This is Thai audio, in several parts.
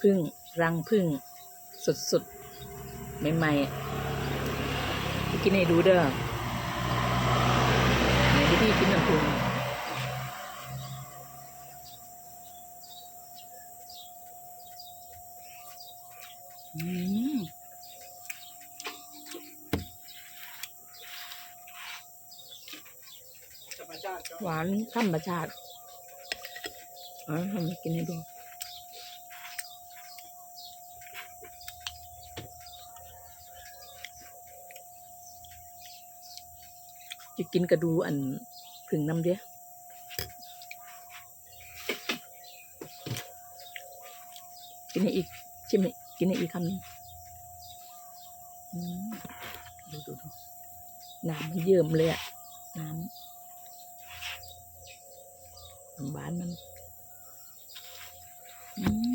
พึ่งรังพึ่งสดๆใหม่ๆไปกินให้ดูเด้อไหนวิธีกินน้ำพึ่งอืมธรรมชาติครับหวานธรรมชาติอ๋อทำกินให้ดู จะกินกระดูอันผึ่งน้ำเดียกินให้อีก ชิมให้กินให้อีกคำหนึงดูดูดูน้ำมันเยิ้มเลยอะน้ำน้ำหวานมัน อืม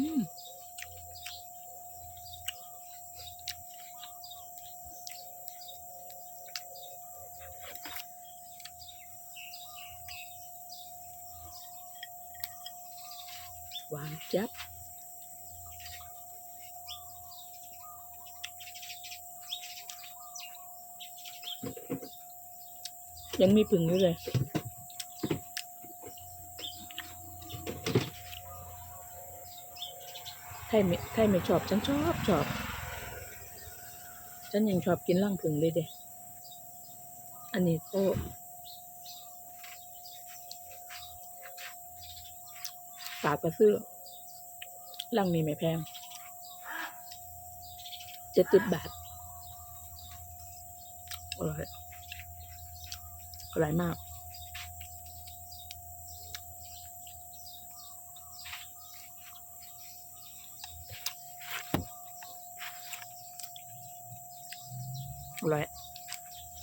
หวานจับยังมีผึ่งอยู่เลยใครไม่ใครไม่ชอบ ฉันชอบชอบ ฉันยังชอบกินร่างผึ่งเลยเด้ อันนี้ กากกระซื้อร่างนี้ไม่แพงเจ็ดสิบบาทอร่อยอร่อยมาก อร่อย